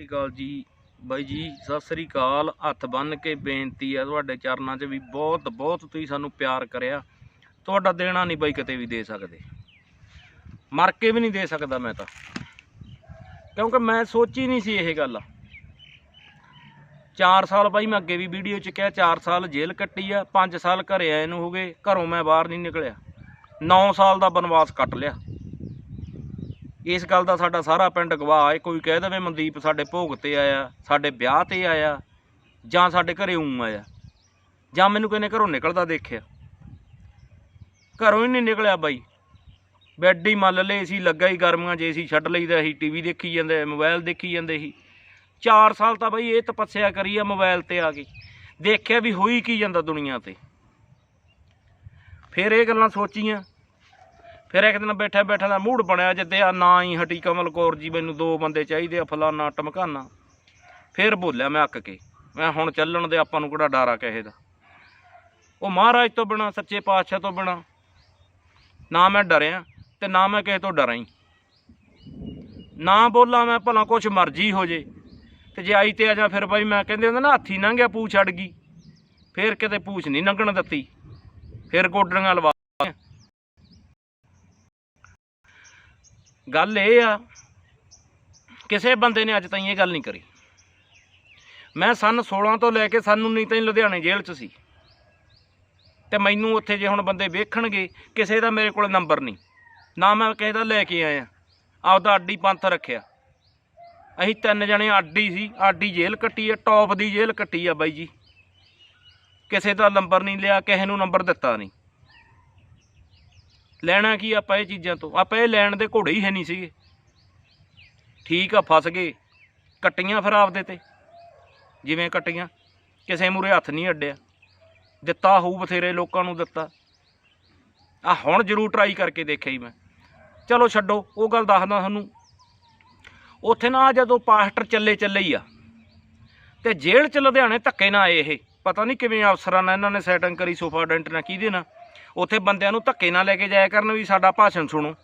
ਸ੍ਰੀ ਅਕਾਲ ਜੀ। ਬਾਈ ਜੀ, ਸਤਿ ਸ੍ਰੀ ਅਕਾਲ। ਹੱਥ ਬੰਨ ਕੇ ਬੇਨਤੀ ਆ ਤੁਹਾਡੇ ਚਰਨਾਂ 'ਚ ਵੀ ਬਹੁਤ ਬਹੁਤ ਤੁਸੀਂ ਸਾਨੂੰ ਪਿਆਰ ਕਰਿਆ। ਤੁਹਾਡਾ ਦੇਣਾ ਨਹੀਂ ਬਾਈ ਕਿਤੇ ਵੀ ਦੇ ਸਕਦੇ। ਮਰ ਕੇ ਵੀ ਨਹੀਂ ਦੇ ਸਕਦਾ ਮੈਂ ਤਾਂ। ਕਿਉਂਕਿ ਮੈਂ ਸੋਚੀ ਨਹੀਂ ਸੀ ਇਹ ਗੱਲ। 4 ਸਾਲ ਬਾਈ ਮੈਂ ਅੱਗੇ ਵੀ ਵੀਡੀਓ 'ਚ ਕਿਹਾ 4 ਸਾਲ ਜੇਲ੍ਹ ਕੱਟੀ ਆ 5 ਸਾਲ ਘਰੇ ਆਏ ਨੂੰ ਹੋ ਗਏ, ਘਰੋਂ ਮੈਂ ਬਾਹਰ ਨਹੀਂ ਨਿਕਲਿਆ। 9 ਸਾਲ ਦਾ ਬਨਵਾਸ ਕੱਟ ਲਿਆ। ਇਸ ਗੱਲ ਦਾ ਸਾਡਾ ਸਾਰਾ ਪਿੰਡ ਗਵਾਹ ਹੈ। ਕੋਈ ਕਹਿ ਦੇਵੇ ਮਨਦੀਪ ਸਾਡੇ ਭੋਗ ਤੇ ਆਇਆ, ਸਾਡੇ ਵਿਆਹ ਤੇ ਆਇਆ, ਜਾਂ ਸਾਡੇ ਘਰੇ ਉਂ ਆਇਆ, ਜਾਂ ਮੈਨੂੰ ਕਿਨੇ ਘਰੋਂ ਨਿਕਲਦਾ ਦੇਖਿਆ। ਘਰੋਂ ਹੀ ਨਹੀਂ ਨਿਕਲਿਆ ਬਾਈ। ਬੈੱਡ ਹੀ ਮੱਲ ਲਏ ਸੀ, ਲੱਗਾ ਹੀ ਗਰਮੀਆਂ ਜੇ ਸੀ ਛੱਡ ਲਈਦਾ ਸੀ ਟੀਵੀ ਦੇਖੀ ਜਾਂਦੇ ਮੋਬਾਈਲ ਦੇਖੀ ਜਾਂਦੇ ਸੀ। 4 ਸਾਲ ਤਾਂ ਬਾਈ ਇਹ ਤਪੱਸਿਆ ਕਰੀ ਆ ਮੋਬਾਈਲ ਤੇ ਆ ਕੇ। ਦੇਖਿਆ ਵੀ ਹੋਈ ਕੀ ਜਾਂਦਾ ਦੁਨੀਆ ਤੇ। ਫਿਰ ਇਹ ਗੱਲਾਂ ਸੋਚੀਆਂ। ਫਿਰ ਇੱਕ ਦਿਨ ਬੈਠਾ ਬੈਠਾ ਦਾ ਮੂਡ ਬਣਿਆ ਜਿੱਦੇ ਆ ਨਾ ਹੀ ਹਟੀ ਕਮਲ ਕੌਰ ਜੀ ਮੈਨੂੰ ਦੋ ਬੰਦੇ ਚਾਹੀਦੇ ਆ, ਫਲਾਨਾ ਟਮਕਾਨਾ। ਫਿਰ ਬੋਲਿਆ ਮੈਂ ਅੱਕ ਕੇ। ਮੈਂ ਹੁਣ ਚੱਲਣ ਦੇ, ਆਪਾਂ ਨੂੰ ਕਿਹੜਾ ਡਾਰਾ ਕਹੇ ਦਾ। ਉਹ ਮਹਾਰਾਜ ਤੋਂ ਬਿਨਾ, ਸੱਚੇ ਪਾਤਸ਼ਾਹ ਤੋਂ ਬਿਨਾ, ਨਾ ਮੈਂ ਡਰਿਆ ਤੇ ਨਾ ਮੈਂ ਕਿਸੇ ਤੋਂ ਡਰਾਂ ਹੀ ਨਾ ਬੋਲਾਂ ਮੈਂ, ਭਲਾ ਕੁਛ ਮਰਜ਼ੀ ਹੋ ਜੇ। ਤੇ ਜੇ ਆਈ ਤੇ ਆ ਜਾ ਫਿਰ ਬਾਈ, ਮੈਂ ਕਹਿੰਦੇ ਹੁੰਦੇ ਨਾ, ਹਾਥੀ ਲੰਘਿਆ ਪੂਛ ਛੱਡ ਗਈ। ਫਿਰ ਕਿਤੇ ਪੂਛ ਨਹੀਂ ਲੰਘਣ ਦਿੱਤੀ। ਫਿਰ ਗੋਡਰੀਆਂ ਲਵਾ ਗੱਲ ਇਹ ਆ, ਕਿਸੇ ਬੰਦੇ ਨੇ ਅੱਜ ਤਾਈਂ ਇਹ ਗੱਲ ਨਹੀਂ ਕਰੀ। ਮੈਂ ਸਨ 16 ਤੋਂ ਲੈ ਕੇ ਸਨ 19 ਤਾਈਂ ਲੁਧਿਆਣੇ ਜੇਲ੍ਹ 'ਚ ਸੀ। ਤੇ ਮੈਨੂੰ ਉੱਥੇ ਜੇ ਹੁਣ ਬੰਦੇ ਵੇਖਣਗੇ, ਕਿਸੇ ਦਾ ਮੇਰੇ ਕੋਲ ਨੰਬਰ ਨਹੀਂ। ਨਾ ਮੈਂ ਕਿਸੇ ਦਾ ਲੈ ਕੇ ਆਇਆ, ਆਪਦਾ ਆਡੀ ਪੰਥ ਰੱਖਿਆ। ਅਸੀਂ ਤਿੰਨ ਜਣੇ ਆਡੀ ਸੀ ਆਡੀ ਜੇਲ੍ਹ ਕੱਟੀ ਆ, ਟੌਪ ਦੀ ਜੇਲ੍ਹ ਕੱਟੀ ਆ ਬਾਈ ਜੀ। ਕਿਸੇ ਦਾ ਨੰਬਰ ਨਹੀਂ ਲਿਆ, ਕਿਸੇ ਨੂੰ ਨੰਬਰ ਦਿੱਤਾ ਨਹੀਂ। ਲੈਣਾ ਕੀ ਆਪਾਂ ਇਹ ਚੀਜ਼ਾਂ ਤੋਂ? ਆਪਾਂ ਇਹ ਲੈਣ ਦੇ ਘੋੜੇ ਹੀ ਹੈ ਨਹੀਂ ਸੀਗੇ। ਠੀਕ ਆ, ਫਸ ਗਏ। ਕੱਟੀਆਂ ਫਿਰ ਆਪਦੇ ਤੇ। ਜਿਵੇਂ ਕੱਟੀਆਂ। ਕਿਸੇ ਮੂਰੇ ਹੱਥ ਨਹੀਂ ਅੱਡਿਆ। ਦਿੱਤਾ ਹੋਊ ਬਥੇਰੇ ਲੋਕਾਂ ਨੂੰ ਦਿੱਤਾ। ਆ ਹੁਣ ਜ਼ਰੂਰ ਟਰਾਈ ਕਰਕੇ ਦੇਖਿਆ ਹੀ ਮੈਂ। ਚਲੋ ਛੱਡੋ, ਉਹ ਗੱਲ ਦੱਸਦਾ ਤੁਹਾਨੂੰ। ਉੱਥੇ ਨਾ ਜਦੋਂ ਪਾਸਟਰ ਚੱਲੇ ਚੱਲੇ ਹੀ ਆ। ਤੇ ਜੇਲ੍ਹ ਚ ਲੁਧਿਆਣੇ ਧੱਕੇ ਨਾ ਆਏ ਇਹ। ਪਤਾ ਨਹੀਂ ਕਿਵੇਂ ਅਫਸਰਾਂ ਨਾਲ ਇਹਨਾਂ ਨੇ ਸੈਟਿੰਗ ਕਰੀ, ਸੋਫਾ ਡੈਂਟ ਨਾਲ, ਕਿਹਦੇ ਨਾਲ। ਉੱਥੇ ਬੰਦਿਆਂ ਨੂੰ ਧੱਕੇ ਨਾਲ ਲੈ ਕੇ ਜਾਇਆ ਕਰਨ ਵੀ ਸਾਡਾ ਭਾਸ਼ਣ ਸੁਣੋ।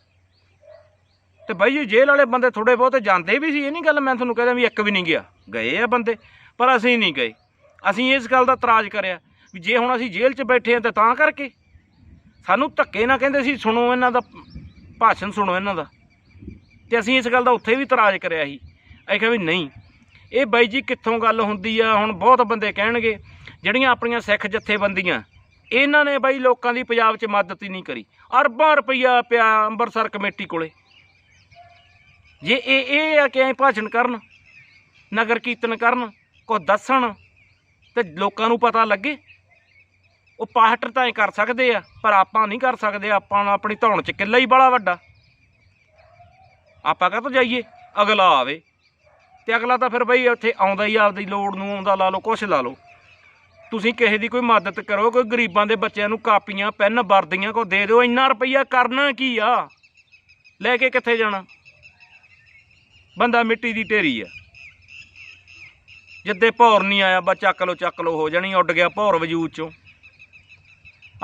ਤੇ ਬਾਈ ਜੀ, ਜੇਲ੍ਹ ਵਾਲੇ ਬੰਦੇ ਥੋੜੇ ਬਹੁਤੇ ਜਾਂਦੇ ਵੀ ਸੀ, ਇਹ ਨਹੀਂ ਗੱਲ ਮੈਂ ਤੁਹਾਨੂੰ ਕਹਿੰਦਾ ਵੀ ਇੱਕ ਵੀ ਨਹੀਂ ਗਿਆ। ਗਏ ਆ ਬੰਦੇ, ਪਰ ਅਸੀਂ ਨਹੀਂ ਗਏ। ਅਸੀਂ ਇਸ ਗੱਲ ਦਾ ਇਤਰਾਜ਼ ਕਰਿਆ ਵੀ ਜੇ ਹੁਣ ਅਸੀਂ ਜੇਲ੍ਹ 'ਚ ਬੈਠੇ ਆ ਤੇ ਤਾਂ ਕਰਕੇ। ਸਾਨੂੰ ਧੱਕੇ ਨਾਲ ਕਹਿੰਦੇ ਸੀ, ਸੁਣੋ ਇਹਨਾਂ ਦਾ, ਭਾਸ਼ਣ ਸੁਣੋ ਇਹਨਾਂ ਦਾ। ਤੇ ਅਸੀਂ ਇਸ ਗੱਲ ਦਾ ਉੱਥੇ ਵੀ ਇਤਰਾਜ਼ ਕਰਿਆ ਸੀ। ਅਸੀਂ ਕਿਹਾ ਵੀ ਨਹੀਂ, ਇਹ ਬਾਈ ਜੀ ਕਿੱਥੋਂ ਗੱਲ ਹੁੰਦੀ ਆ, ਹੁਣ ਬਹੁਤ ਬੰਦੇ ਕਹਿਣਗੇ, ਜਿਹੜੀਆਂ ਆਪਣੀਆਂ ਸਿੱਖ ਜਥੇਬੰਦੀਆਂ ਇਹਨਾਂ ਨੇ ਬਾਈ ਲੋਕਾਂ ਦੀ ਪੰਜਾਬ 'ਚ ਮਦਦ ਹੀ ਨਹੀਂ ਕਰੀ। ਅਰਬਾਂ ਰੁਪਈਆ ਪਿਆ ਅੰਮ੍ਰਿਤਸਰ ਕਮੇਟੀ ਕੋਲੇ। ਜੇ ਇਹ ਇਹ ਆ ਕਿ ਐਂ ਭਾਸ਼ਣ ਕਰਨ, ਨਗਰ ਕੀਰਤਨ ਕਰਨ ਕੋ ਦੱਸਣ, ਤੇ ਲੋਕਾਂ ਨੂੰ ਪਤਾ ਲੱਗੇ, ਉਹ ਪਾਸਟਰ ਤਾਂ ਐਂ ਕਰ ਸਕਦੇ ਆ, ਪਰ ਆਪਾਂ ਨਹੀਂ ਕਰ ਸਕਦੇ, ਆਪਾਂ ਨੂੰ ਆਪਣੀ ਧੌਣ 'ਚ ਕਿੱਲਾ ਹੀ ਬੜਾ ਵੱਡਾ। ਆਪਾਂ ਕਾਹਤੋਂ ਜਾਈਏ? ਅਗਲਾ ਆਵੇ, ਤੇ ਅਗਲਾ ਤਾਂ ਫਿਰ ਬਈ ਉੱਥੇ ਆਉਂਦਾ ਹੀ ਆਪਦੀ ਲੋੜ ਨੂੰ, ਆਉਂਦਾ ਲਾ ਲਓ, ਕੁਛ ਲਾ ਲਓ। ਤੁਸੀਂ ਕਿਸੇ ਦੀ ਕੋਈ ਮਦਦ ਕਰੋ, ਕੋਈ ਗਰੀਬਾਂ ਦੇ ਬੱਚਿਆਂ ਨੂੰ ਕਾਪੀਆਂ, ਪੈਨ ਵਰਦੀਆਂ ਕੋ ਦੇ ਦਿਓ, ਇੰਨਾ ਰੁਪਈਆ ਕਰਨਾ ਕੀ ਆ? ਲੈ ਕੇ ਕਿੱਥੇ ਜਾਣਾ? ਬੰਦਾ ਮਿੱਟੀ ਦੀ ਢੇਰੀ ਆ। ਜਿੱਦੇ ਭੌਰ ਨਹੀਂ ਆਇਆ ਬਾ ਚੱਕ ਲੋ ਚੱਕ ਲੋ ਹੋ ਜਾਣੀ, ਉੱਡ ਗਿਆ ਭੌਰ ਵਜੂਦ ਚੋਂ।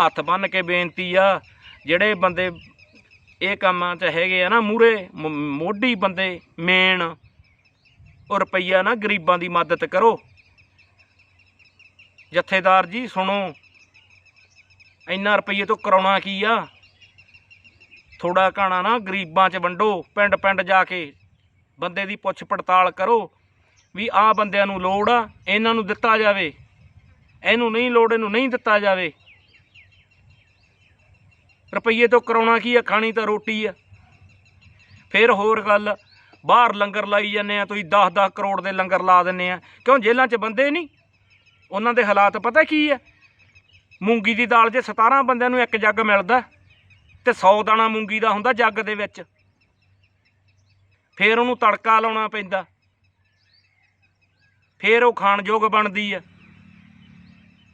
ਹੱਥ ਬੰਨ ਕੇ ਬੇਨਤੀ ਆ, ਜਿਹੜੇ ਬੰਦੇ ਇਹ ਕੰਮਾਂ 'ਚ ਹੈਗੇ ਆ ਨਾ ਮੂਰੇ ਮੋਢੀ ਬੰਦੇ, ਮੇਨ, ਉਹ ਰੁਪਈਆ ਨਾ ਗਰੀਬਾਂ ਦੀ ਮਦਦ ਕਰੋ। ਜਥੇਦਾਰ ਜੀ, ਸੁਣੋ। ਇੰਨਾ ਰੁਪਈਏ ਤੋਂ ਕਰਾਉਣਾ ਕੀ ਆ? ਥੋੜਾ ਘਾਣਾ ਨਾ ਗਰੀਬਾਂ 'ਚ ਵੰਡੋ ਪਿੰਡ ਪਿੰਡ ਜਾ ਕੇ। ਬੰਦੇ ਦੀ ਪੁੱਛ ਪੜਤਾਲ ਕਰੋ ਵੀ ਆਹ ਬੰਦਿਆਂ ਨੂੰ ਲੋੜ ਆ, ਇਹਨਾਂ ਨੂੰ ਦਿੱਤਾ ਜਾਵੇ। ਇਹਨੂੰ ਨਹੀਂ ਲੋੜ, ਇਹਨੂੰ ਨਹੀਂ ਦਿੱਤਾ ਜਾਵੇ। ਰੁਪਈਏ ਤੋਂ ਕਰਾਉਣਾ ਕੀ ਆ? ਖਾਣੀ ਤਾਂ ਰੋਟੀ ਆ। ਫਿਰ ਹੋਰ ਗੱਲ, ਬਾਹਰ ਲੰਗਰ ਲਾਈ ਜਾਂਦੇ ਆ, ਤੁਸੀਂ 10-10 ਕਰੋੜ ਦੇ ਲੰਗਰ ਲਾ ਦਿੰਦੇ ਆ। ਕਿਉਂ ਜੇਲ੍ਹਾਂ 'ਚ ਬੰਦੇ ਨਹੀਂ? ਉਹਨਾਂ ਦੇ ਹਾਲਾਤ ਪਤਾ ਕੀ ਹੈ ਮੂੰਗੀ ਦੀ ਦਾਲ ਜੇ 17 ਬੰਦਿਆਂ ਨੂੰ ਇੱਕ ਜੱਗ ਮਿਲਦਾ ਤੇ 100 ਦਾਣਾ ਮੂੰਗੀ ਦਾ ਹੁੰਦਾ ਜੱਗ ਦੇ ਵਿੱਚ। ਫਿਰ ਉਹਨੂੰ ਤੜਕਾ ਲਾਉਣਾ ਪੈਂਦਾ। ਫਿਰ ਉਹ ਖਾਣਯੋਗ ਬਣਦੀ ਆ।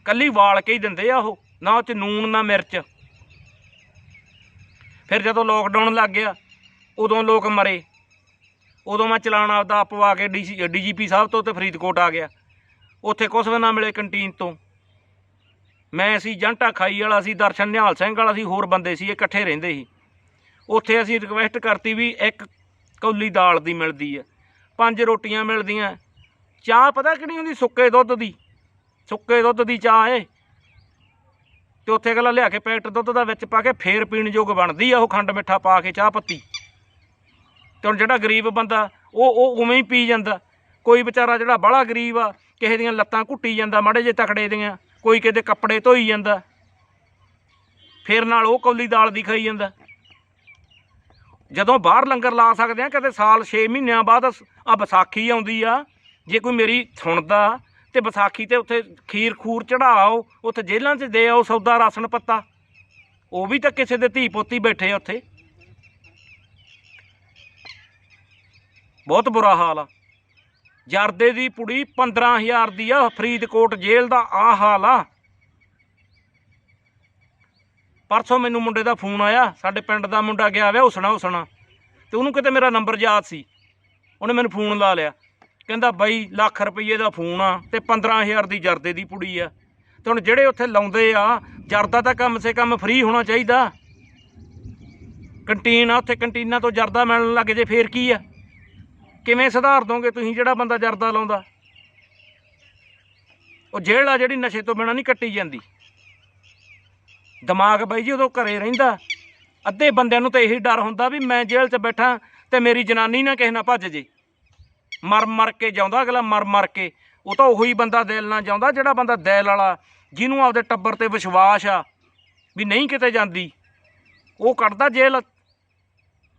ਕੱਲੀ ਵਾਲ ਕੇ ਹੀ ਦਿੰਦੇ ਆ ਉਹ, ਨਾ ਉਹ ਚ ਨੂਣ ਨਾ ਮਿਰਚ। ਫਿਰ ਜਦੋਂ ਲੋਕਡਾਊਨ ਲੱਗ ਗਿਆ, ਉਦੋਂ ਲੋਕ ਮਰੇ। ਉਦੋਂ ਮੈਂ ਚਲਾਣ ਆਪਦਾ ਪਵਾ ਕੇ ਡੀਜੀਪੀ ਸਾਹਿਬ ਤੋਂ ਤੇ ਫਰੀਦਕੋਟ ਆ ਗਿਆ। ਉੱਥੇ ਕੁਛ ਵੀ ਨਾ ਮਿਲੇ ਕੰਟੀਨ ਤੋਂ। ਮੈਂ ਸੀ ਜੰਟਾ ਖਾਈ ਵਾਲਾ ਸੀ, ਦਰਸ਼ਨ ਨਿਹਾਲ ਸਿੰਘ ਵਾਲਾ ਸੀ, ਹੋਰ ਬੰਦੇ ਸੀ ਇਹ ਇਕੱਠੇ ਰਹਿੰਦੇ ਸੀ। ਉੱਥੇ ਅਸੀਂ ਰਿਕਵੈਸਟ ਕਰਤੀ ਵੀ ਇੱਕ ਕੌਲੀ ਦਾਲ ਦੀ ਮਿਲਦੀ ਹੈ ਪੰਜ ਰੋਟੀਆਂ ਮਿਲਦੀਆਂ। ਚਾਹ ਪਤਾ ਕਿਹੜੀ ਹੁੰਦੀ? ਸੁੱਕੇ ਦੁੱਧ ਦੀ। ਸੁੱਕੇ ਦੁੱਧ ਦੀ ਚਾਹ ਏ। ਤੇ ਉੱਥੇ ਗੱਲਾਂ ਲਿਆ ਕੇ ਪੈਕਟ ਦੁੱਧ ਦਾ ਵਿੱਚ ਪਾ ਕੇ ਫੇਰ ਪੀਣ ਯੋਗ ਬਣਦੀ ਆ, ਉਹ ਖੰਡ ਮਿੱਠਾ ਪਾ ਕੇ ਚਾਹ ਪੱਤੀ। ਤੇ ਹੁਣ ਜਿਹੜਾ ਗਰੀਬ ਬੰਦਾ, ਉਹ ਉਹ ਉਵੇਂ ਹੀ ਪੀ ਜਾਂਦਾ। ਕੋਈ ਵਿਚਾਰਾ ਜਿਹੜਾ ਬਾਹਲਾ ਗਰੀਬ ਆ ਕਿਸੇ ਦੀਆਂ ਲੱਤਾਂ ਘੁੱਟੀ ਜਾਂਦਾ, ਮਾੜੇ ਜੇ ਤਕੜੇ ਦੀਆਂ, ਕੋਈ ਕਿਤੇ ਕੱਪੜੇ ਧੋਈ ਜਾਂਦਾ, ਫੇਰ ਨਾਲ ਉਹ ਕੌਲੀ ਦਾਲ ਦੀ ਖਾਈ ਜਾਂਦਾ। ਜਦੋਂ ਬਾਹਰ ਲੰਗਰ ਲਾ ਸਕਦੇ ਆ ਕਦੇ ਸਾਲ 6 ਮਹੀਨਿਆਂ ਬਾਅਦ ਆ ਵਿਸਾਖੀ ਆਉਂਦੀ ਆ, ਜੇ ਕੋਈ ਮੇਰੀ ਸੁਣਦਾ, ਤੇ ਵਿਸਾਖੀ ਤੇ ਉੱਥੇ ਖੀਰ ਖੂਰ ਚੜਾਓ, ਉੱਥੇ ਜੇਲ੍ਹਾਂ 'ਚ ਦੇ ਆਓ ਸੌਦਾ ਰਾਸ਼ਨ ਪੱਤਾ। ਉਹ ਵੀ ਤਾਂ ਕਿਸੇ ਦੇ ਧੀ ਪੋਤੀ ਬੈਠੇ ਉੱਥੇ। ਬਹੁਤ ਬੁਰਾ ਹਾਲ ਆ। ਜਰਦੇ ਦੀ ਪੁੜੀ 15000 ਦੀ ਆ, ਫਰੀਦਕੋਟ ਜੇਲ੍ਹ ਦਾ ਆ ਹਾਲ ਆ। ਪਰਸੋਂ ਮੈਨੂੰ ਮੁੰਡੇ ਦਾ ਫੋਨ ਆਇਆ, ਸਾਡੇ ਪਿੰਡ ਦਾ ਮੁੰਡਾ ਗਿਆ ਵੇ ਉਸਣਾ ਉਸਣਾ ਤੇ ਉਹਨੂੰ ਕਿਤੇ ਮੇਰਾ ਨੰਬਰ ਯਾਦ ਸੀ। ਉਹਨੇ ਮੈਨੂੰ ਫੋਨ ਲਾ ਲਿਆ। ਕਹਿੰਦਾ ਬਾਈ ਲੱਖ ਰੁਪਏ ਦਾ ਫੋਨ ਆ ਤੇ 15000 ਦੀ ਜਰਦੇ ਦੀ ਪੁੜੀ ਆ। ਤੇ ਹੁਣ ਜਿਹੜੇ ਉੱਥੇ ਲਾਉਂਦੇ ਆ, ਜਰਦਾ ਤਾਂ ਕਮ ਸੇ ਕਮ ਫ੍ਰੀ ਹੋਣਾ ਚਾਹੀਦਾ। ਕੰਟੀਨ ਆ, ਉੱਥੇ ਕੰਟੀਨਾਂ ਤੋਂ ਜਰਦਾ ਮਿਲਣ ਲੱਗ ਜੇ, ਫੇਰ ਕੀ ਆ? ਕਿਵੇਂ ਸੁਧਾਰ ਦੋਗੇ ਤੁਸੀਂ ਜਿਹੜਾ ਬੰਦਾ ਜਰਦਾ ਲਾਉਂਦਾ? ਉਹ ਜੇਲ੍ਹ ਆ ਜਿਹੜੀ ਨਸ਼ੇ ਤੋਂ ਬਿਨਾਂ ਨਹੀਂ ਕੱਟੀ ਜਾਂਦੀ। ਦਿਮਾਗ ਬਾਈ ਜੀ ਉਦੋਂ ਘਰੇ ਰਹਿੰਦਾ। ਅੱਧੇ ਬੰਦਿਆਂ ਨੂੰ ਤਾਂ ਇਹੀ ਡਰ ਹੁੰਦਾ ਵੀ ਮੈਂ ਜੇਲ੍ਹ 'ਚ ਬੈਠਾ ਤੇ ਮੇਰੀ ਜਨਾਨੀ ਨਾ ਕਿਸੇ ਨਾਲ ਭੱਜ ਜੇ। ਮਰ ਮਰ ਕੇ ਜਾਉਂਦਾ, ਅਗਲਾ ਮਰ ਮਰ ਕੇ। ਉਹ ਤਾਂ ਉਹੀ ਬੰਦਾ ਦਿਲ ਨਾਲ ਜਾਉਂਦਾ ਜਿਹੜਾ ਬੰਦਾ ਦਿਲ ਵਾਲਾ, ਜਿਹਨੂੰ ਆਪਦੇ ਟੱਬਰ ਤੇ ਵਿਸ਼ਵਾਸ ਆ ਵੀ ਨਹੀਂ ਕਿਤੇ ਜਾਂਦੀ। ਉਹ ਕੱਢਦਾ ਜੇਲ੍ਹ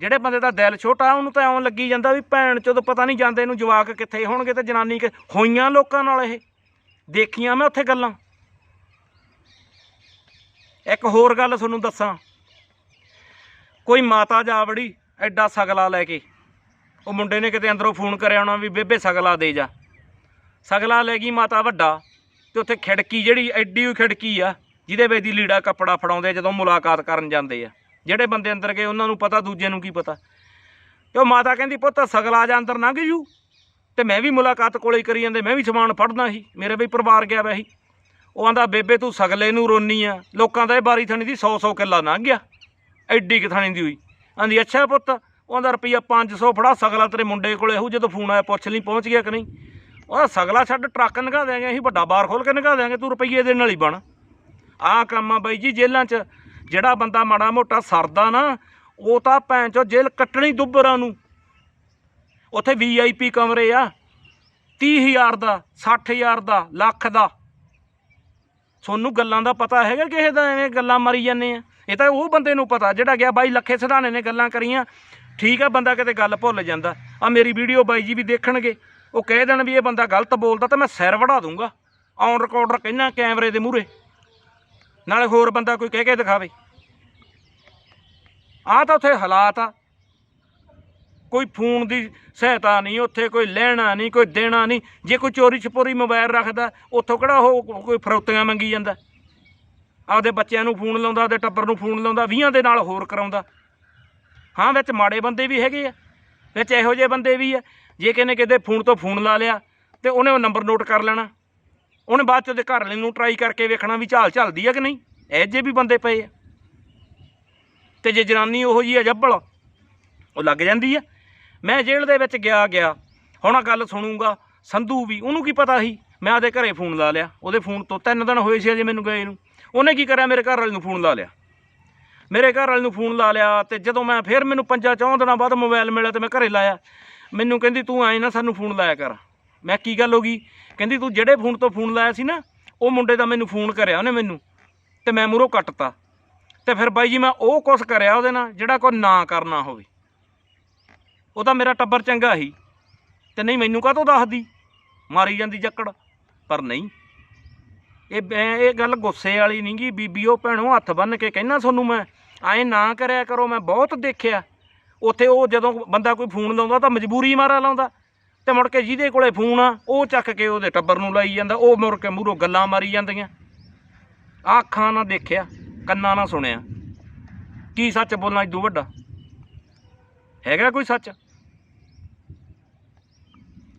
ਜਿਹੜੇ ਬੰਦੇ ਦਾ ਦਿਲ ਛੋਟਾ, ਉਹਨੂੰ ਤਾਂ ਐਵੇਂ ਲੱਗੀ ਜਾਂਦਾ ਵੀ ਭੈਣ ਚੋਦ ਪਤਾ ਨਹੀਂ ਜਾਂਦੇ ਇਹਨੂੰ ਜਵਾਕ ਕਿੱਥੇ ਹੋਣਗੇ ਤੇ ਜਨਾਨੀ ਕਿ, ਹੋਈਆਂ ਲੋਕਾਂ ਨਾਲ ਇਹ? ਦੇਖੀਆਂ ਮੈਂ ਉੱਥੇ ਗੱਲਾਂ। ਇੱਕ ਹੋਰ ਗੱਲ ਤੁਹਾਨੂੰ ਦੱਸਾਂ। ਕੋਈ ਮਾਤਾ ਜਾ ਵੜੀ ਐਡਾ ਸਗਲਾ ਲੈ ਕੇ, ਉਹ ਮੁੰਡੇ ਨੇ ਕਿਤੇ ਅੰਦਰੋਂ ਫੋਨ ਕਰਿਆ ਹੋਣਾ ਵੀ ਬੇਬੇ ਸਗਲਾ ਦੇ ਜਾ। ਸਗਲਾ ਲੈ ਗਈ ਮਾਤਾ ਵੱਡਾ, ਤੇ ਉੱਥੇ ਖਿੜਕੀ ਜਿਹੜੀ ਐਡੀ ਹੋਈ ਖਿੜਕੀ ਆ, ਜਿਹਦੇ ਵਿੱਚ ਦੀ ਲੀੜਾ ਕੱਪੜਾ ਫੜਾਉਂਦੇ ਆ ਜਦੋਂ ਮੁਲਾਕਾਤ ਕਰਨ ਜਾਂਦੇ ਆ। ਜਿਹੜੇ ਬੰਦੇ ਅੰਦਰ ਗਏ, ਉਹਨਾਂ ਨੂੰ ਪਤਾ ਦੂਜੇ ਨੂੰ ਕੀ ਪਤਾ। ਤੇ ਉਹ ਮਾਤਾ ਕਹਿੰਦੀ, ਪੁੱਤ, ਸਗਲਾ ਜਾ, ਅੰਦਰ ਲੰਘ ਜੂ ਤੇ ਮੈਂ ਵੀ ਮੁਲਾਕਾਤ ਕੋਲੇ ਹੀ ਕਰੀ ਜਾਂਦੇ, ਮੈਂ ਵੀ ਸਮਾਨ ਫੜਨਾ ਸੀ। ਮੇਰੇ ਵੀ ਪਰਿਵਾਰ ਗਿਆ ਵੈ ਸੀ। ਉਹ ਆਂਦਾ, ਬੇਬੇ, ਤੂੰ ਸਗਲੇ ਨੂੰ ਰੋਨੀ ਆ। ਲੋਕਾਂ ਦਾ ਇਹ ਬਾਰੀ ਥਣੀ ਦੀ 100 100 ਕਿੱਲਾ ਲੰਘ ਗਿਆ। ਐਡੀ ਕਿ ਦੀ ਹੋਈ। ਆਂਦੀ, ਅੱਛਾ ਪੁੱਤ ਉਹਦਾ ਰੁਪਈਆ 500 ਫੜਾ, ਸਗਲਾ ਤੇਰੇ ਮੁੰਡੇ ਕੋਲੇ ਆਹੂ ਜਦੋਂ ਫੋਨ ਆਇਆ, ਪੁੱਛ ਲਈ, ਪਹੁੰਚ ਗਿਆ ਕਿ ਨਹੀਂ? ਉਹਦਾ ਸਗਲਾ ਛੱਡ, ਟਰੱਕ ਨਗਾ ਦਿਆਂਗੇ ਅਸੀਂ, ਵੱਡਾ ਬਾਰ ਖੋਲ ਕੇ ਨਗਾ ਦਿਆਂਗੇ, ਤੂੰ ਰੁਪਈਏ ਦੇ ਨਾਲ ਹੀ ਬਣ। ਆਹ ਕੰਮ ਆ ਬਾਈ ਜੀ, ਜੇਲ੍ਹਾਂ 'ਚ ਜਿਹੜਾ ਬੰਦਾ ਮਾੜਾ ਮੋਟਾ ਸਰਦਾ ਨਾ, ਉਹ ਤਾਂ ਭੈਣ ਚੋ ਜੇਲ੍ਹ ਕੱਟਣੀ ਦੁੱਬਰਾਂ ਨੂੰ। ਉੱਥੇ ਵੀਆਈਪੀ ਕਮਰੇ ਆ। 30000 ਦਾ 60000 ਦਾ, ਲੱਖ ਦਾ। ਤੁਹਾਨੂੰ ਗੱਲਾਂ ਦਾ ਪਤਾ ਹੈਗਾ ਕਿਸੇ ਦਾ ਐਵੇਂ ਗੱਲਾਂ ਮਰੀ ਜਾਂਦੇ ਆ? ਇਹ ਤਾਂ ਉਹ ਬੰਦੇ ਨੂੰ ਪਤਾ ਜਿਹੜਾ ਗਿਆ ਬਾਈ ਲੱਖੇ ਸਿਧਾਣੇ ਨੇ ਗੱਲਾਂ ਕਰੀਆਂ। ਠੀਕ ਆ, ਬੰਦਾ ਕਿਤੇ ਗੱਲ ਭੁੱਲ ਜਾਂਦਾ। ਆ ਮੇਰੀ ਵੀਡੀਓ ਬਾਈ ਜੀ ਵੀ ਦੇਖਣਗੇ। ਉਹ ਕਹਿ ਦੇਣ ਵੀ ਇਹ ਬੰਦਾ ਗਲਤ ਬੋਲਦਾ ਤਾਂ ਮੈਂ ਸਿਰ ਵੜਾ ਦੂੰਗਾ। ਔਨ ਰਿਕਾਰਡਰ ਕਹਿਣਾ ਕੈਮਰੇ ਦੇ ਮੂਹਰੇ। ਨਾਲੇ ਹੋਰ ਬੰਦਾ ਕੋਈ ਕਹਿ ਕੇ ਦਿਖਾਵੇ। ਆਹ ਤਾਂ ਉੱਥੇ ਹਾਲਾਤ ਆ। ਕੋਈ ਫੋਨ ਦੀ ਸਹਾਇਤਾ ਨਹੀਂ, ਉੱਥੇ ਕੋਈ ਲੈਣਾ ਨਹੀਂ, ਕੋਈ ਦੇਣਾ ਨਹੀਂ। ਜੇ ਕੋਈ ਚੋਰੀ ਛਪੋਰੀ ਮੋਬਾਈਲ ਰੱਖਦਾ, ਉੱਥੋਂ ਕਿਹੜਾ ਉਹ ਕੋਈ ਫਰੋਤੀਆਂ ਮੰਗੀ ਜਾਂਦਾ। ਆਪਦੇ ਬੱਚਿਆਂ ਨੂੰ ਫੋਨ ਲਾਉਂਦਾ, ਆਪਦੇ ਟੱਬਰ ਨੂੰ ਫੋਨ ਲਾਉਂਦਾ 20 ਦੇ ਨਾਲ ਹੋਰ ਕਰਾਉਂਦਾ। ਹਾਂ, ਵਿੱਚ ਮਾੜੇ ਬੰਦੇ ਵੀ ਹੈਗੇ ਆ, ਵਿੱਚ ਇਹੋ ਜਿਹੇ ਬੰਦੇ ਵੀ ਆ। ਜੇ ਕਿਨੇ ਕਿਤੇ ਫੋਨ ਤੋਂ ਫੋਨ ਲਾ ਲਿਆ, ਤੇ ਉਹਨੇ ਉਹ ਨੰਬਰ ਨੋਟ ਕਰ ਲੈਣਾ। ਉਹਨੇ ਬਾਅਦ ਚ ਉਹਦੇ ਘਰ ਵਾਲੇ ਨੂੰ ਟਰਾਈ ਕਰਕੇ ਵੇਖਣਾ ਵੀ ਝਾਲ ਝਲਦੀ ਆ ਕਿ ਨਹੀਂ? ਇਹ ਜੇ ਵੀ ਬੰਦੇ ਪਏ ਆ। ਤੇ ਜੇ ਜਨਾਨੀ ਉਹੋ ਜੀ ਆ ਜੱਬਲ, ਉਹ ਲੱਗ ਜਾਂਦੀ ਆ। ਮੈਂ ਜੇਲ੍ਹ ਦੇ ਵਿੱਚ ਗਿਆ ਗਿਆ, ਹੁਣ ਆ ਗੱਲ ਸੁਣੂਗਾ। ਸੰਧੂ ਵੀ, ਉਹਨੂੰ ਕੀ ਪਤਾ ਸੀ? ਮੈਂ ਆਦੇ ਘਰੇ ਫੋਨ ਲਾ ਲਿਆ। ਉਹਦੇ ਫੋਨ ਤੋਂ ਤਿੰਨ ਦਿਨ ਹੋਏ ਸੀ ਅਜੇ ਮੈਨੂੰ ਗਏ ਨੂੰ। ਉਹਨੇ ਕੀ ਕਰਿਆ? ਮੇਰੇ ਘਰ ਵਾਲੇ ਨੂੰ ਫੋਨ ਲਾ ਲਿਆ। ਮੇਰੇ ਘਰ ਵਾਲੇ ਨੂੰ ਫੋਨ ਲਾ ਲਿਆ ਤੇ ਜਦੋਂ ਮੈਂ ਫਿਰ ਮੈਨੂੰ ਪੰਜਾਂ ਚੌਂ ਦਿਨਾਂ ਬਾਅਦ ਮੋਬਾਈਲ ਮਿਲਿਆ ਤੇ ਮੈਂ ਘਰੇ ਲਾਇਆ। ਮੈਨੂੰ ਕਹਿੰਦੀ, ਤੂੰ ਆਏ ਨਾ ਸਾਨੂੰ ਫੋਨ ਲਾਇਆ ਕਰ। ਮੈਂ ਕੀ ਗੱਲ ਹੋ ਗਈ? ਕਹਿੰਦੀ ਤੂੰ ਜਿਹੜੇ ਫੋਨ ਤੋਂ ਫੋਨ ਲਾਇਆ ਸੀ ਨਾ, ਉਹ ਮੁੰਡੇ ਦਾ ਮੈਨੂੰ ਫੋਨ ਕਰਿਆ ਉਹਨੇ ਮੈਨੂੰ ਤੇ ਮੈਂ ਮੂਹਰੋਂ ਕੱਟਤਾ। ਤੇ ਫਿਰ ਬਾਈ ਜੀ ਮੈਂ ਉਹ ਕੁਛ ਕਰਿਆ ਉਹਦੇ ਨਾਲ ਜਿਹੜਾ ਕੋਈ ਨਾ ਕਰਨਾ ਹੋਵੇ। ਉਹ ਤਾਂ ਮੇਰਾ ਟੱਬਰ ਚੰਗਾ ਸੀ। ਤੇ ਨਹੀਂ ਮੈਨੂੰ ਕਾਹਤੋਂ ਦੱਸਦੀ? ਮਾਰੀ ਜਾਂਦੀ ਜੱਕੜ। ਪਰ ਨਹੀਂ। ਇਹ ਇਹ ਗੱਲ ਗੁੱਸੇ ਵਾਲੀ ਨਹੀਂ ਗੀ। ਬੀਬੀਓ ਭੈਣੋ ਹੱਥ ਬੰਨ ਕੇ ਕਹਿਣਾ ਤੁਹਾਨੂੰ ਮੈਂ, ਐਂ ਨਾ ਕਰਿਆ ਕਰੋ, ਮੈਂ ਬਹੁਤ ਦੇਖਿਆ। ਉੱਥੇ ਉਹ ਜਦੋਂ ਬੰਦਾ ਕੋਈ ਫੋਨ ਲਾਉਂਦਾ ਤਾਂ ਮਜਬੂਰੀ ਮਾਰਾ ਲਾਉਂਦਾ। ਤੇ ਮੁੜ ਕੇ ਜਿਹਦੇ ਕੋਲੇ ਫੋਨ ਆ, ਉਹ ਚੱਕ ਕੇ ਉਹਦੇ ਟੱਬਰ ਨੂੰ ਲਾਈ ਜਾਂਦਾ, ਉਹ ਮੁੜ ਕੇ ਮੂਹਰੋਂ ਗੱਲਾਂ ਮਾਰੀ ਜਾਂਦੀਆਂ। ਆਹ ਅੱਖਾਂ ਨਾਲ ਦੇਖਿਆ, ਕੰਨਾਂ ਨਾਲ ਸੁਣਿਆ। ਕੀ ਸੱਚ ਬੋਲਣਾ ਇਦੋਂ ਵੱਡਾ? ਹੈਗਾ ਕੋਈ ਸੱਚ?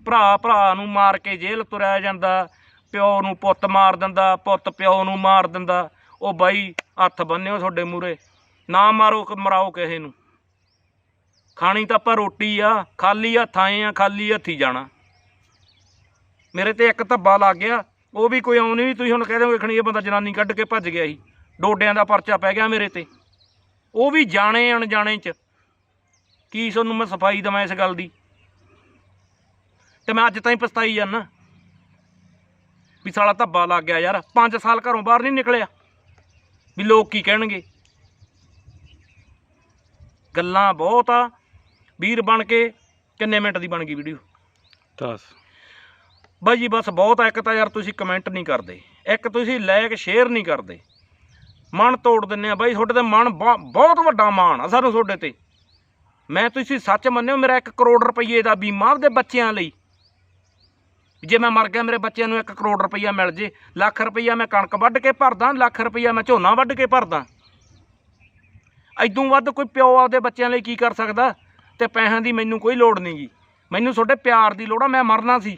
ਭਰਾ ਭਰਾ ਨੂੰ ਮਾਰ ਕੇ ਜੇਲ੍ਹ ਤੁਰਿਆ ਜਾਂਦਾ, ਪਿਓ ਨੂੰ ਪੁੱਤ ਮਾਰ ਦਿੰਦਾ, ਪੁੱਤ ਪਿਓ ਨੂੰ ਮਾਰ ਦਿੰਦਾ। ਉਹ ਬਾਈ, ਹੱਥ ਬੰਨਿਓ ਤੁਹਾਡੇ ਮੂਰੇ ਨਾ ਮਾਰੋ ਮਰਾਓ ਕਿਸੇ ਨੂੰ। ਖਾਣੀ ਤਾਂ ਆਪਾਂ ਰੋਟੀ ਆ, ਖਾਲੀ ਹੱਥ ਆਏ ਆ, ਖਾਲੀ ਹੱਥੀ ਜਾਣਾ। ਮੇਰੇ ਤੇ ਇੱਕ ਧੱਬਾ ਲੱਗ ਗਿਆ, ਉਹ ਵੀ ਕੋਈ ਆਉਣੀ ਵੀ ਤੁਸੀਂ ਹੁਣ ਕਹਿ ਦਿਓਗੇ ਖਣੀ ਇਹ ਬੰਦਾ ਜਨਾਨੀ ਕੱਢ ਕੇ ਭੱਜ ਗਿਆ ਸੀ, ਡੋਡਿਆਂ ਦਾ ਪਰਚਾ ਪੈ ਗਿਆ ਮੇਰੇ ਤੇ। ਉਹ ਵੀ ਜਾਣੇ ਅਣਜਾਣੇ ਚ। ਕੀ ਤੁਹਾਨੂੰ ਮੈਂ ਸਫ਼ਾਈ ਦਵਾਂ ਇਸ ਗੱਲ ਦੀ? ਤੇ ਮੈਂ ਅੱਜ ਤਾਂ ਹੀ ਪਛਤਾਈ ਜਾਂਦਾ ਵੀ ਸਾਲਾ ਧੱਬਾ ਲੱਗ ਗਿਆ ਯਾਰ 5 ਸਾਲ ਘਰੋਂ ਬਾਹਰ ਨਹੀਂ ਨਿਕਲਿਆ। ਵੀ ਲੋਕ ਕੀ ਕਹਿਣਗੇ? ਗੱਲਾਂ ਬਹੁਤ ਆ। ਵੀਰ ਬਣ ਕੇ ਕਿੰਨੇ ਮਿੰਟ ਦੀ ਬਣ ਗਈ ਵੀਡੀਓ? 10 ਬਾਈ ਜੀ ਬਸ ਬਹੁਤ ਆ ਇੱਕ ਤਾਂ ਯਾਰ ਤੁਸੀਂ ਕਮੈਂਟ ਨਹੀਂ ਕਰਦੇ। ਇੱਕ ਤੁਸੀਂ ਲਾਇਕ ਸ਼ੇਅਰ ਨਹੀਂ ਕਰਦੇ। ਮਨ ਤੋੜ ਦਿੰਨੇ ਆ ਬਾਈ ਤੁਹਾਡੇ ਤੇ ਮਨ ਬਹੁ- ਬਹੁਤ ਵੱਡਾ ਮਾਣ ਆ ਸਾਨੂੰ ਤੁਹਾਡੇ ਤੇ। ਮੈਂ ਤੁਸੀਂ ਸੱਚ ਮੰਨਿਓ ਮੇਰਾ 1 ਕਰੋੜ ਰੁਪਏ ਦਾ ਬੀਮਾ ਆਪਦੇ ਬੱਚਿਆਂ ਲਈ। ਜੇ ਮੈਂ ਮਰ ਗਿਆ ਮੇਰੇ ਬੱਚਿਆਂ ਨੂੰ 1 ਕਰੋੜ ਰੁਪਈਆ ਮਿਲ ਜੇ ਲੱਖ ਰੁਪਈਆ ਮੈਂ ਕਣਕ ਵੱਢ ਕੇ ਭਰਦਾ ਲੱਖ ਰੁਪਈਆ ਮੈਂ ਝੋਨਾ ਵੱਢ ਕੇ ਭਰਦਾ। ਐਦੋਂ ਵੱਧ ਕੋਈ ਪਿਓ ਆਪਦੇ ਬੱਚਿਆਂ ਲਈ ਕੀ ਕਰ ਸਕਦਾ? ਤੇ ਪੈਸਿਆਂ ਦੀ ਮੈਨੂੰ ਕੋਈ ਲੋੜ ਨਹੀਂਗੀ ਮੈਨੂੰ ਤੁਹਾਡੇ ਪਿਆਰ ਦੀ ਲੋੜ ਆ, ਮੈਂ ਮਰਨਾ ਸੀ।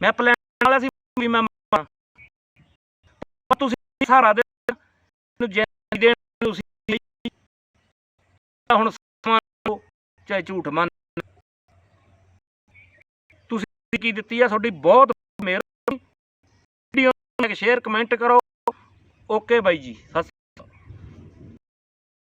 ਮੈਂ ਪਲਾਨ ਵਾਲਾ ਸੀ ਵੀ ਮੈਂ ਮਰਾਂ। ਤੁਸੀਂ ਸਹਾਰਾ ਦੇ ਨੂੰ ਜ਼ਿੰਦਗੀ ਦੇਣ ਤੁਸੀਂ ਹੁਣ ਚਾਹੇ ਝੂਠ ਮੰਨ ਤੁਸੀਂ ਕੀ ਦਿੱਤੀ ਆ? ਤੁਹਾਡੀ ਬਹੁਤ ਮਿਹਰਬਾਨੀ ਵੀਡੀਓ ਨੂੰ ਸ਼ੇਅਰ, ਕਮੈਂਟ ਕਰੋ। ਓਕੇ ਬਾਈ ਜੀ, ਸਤਿ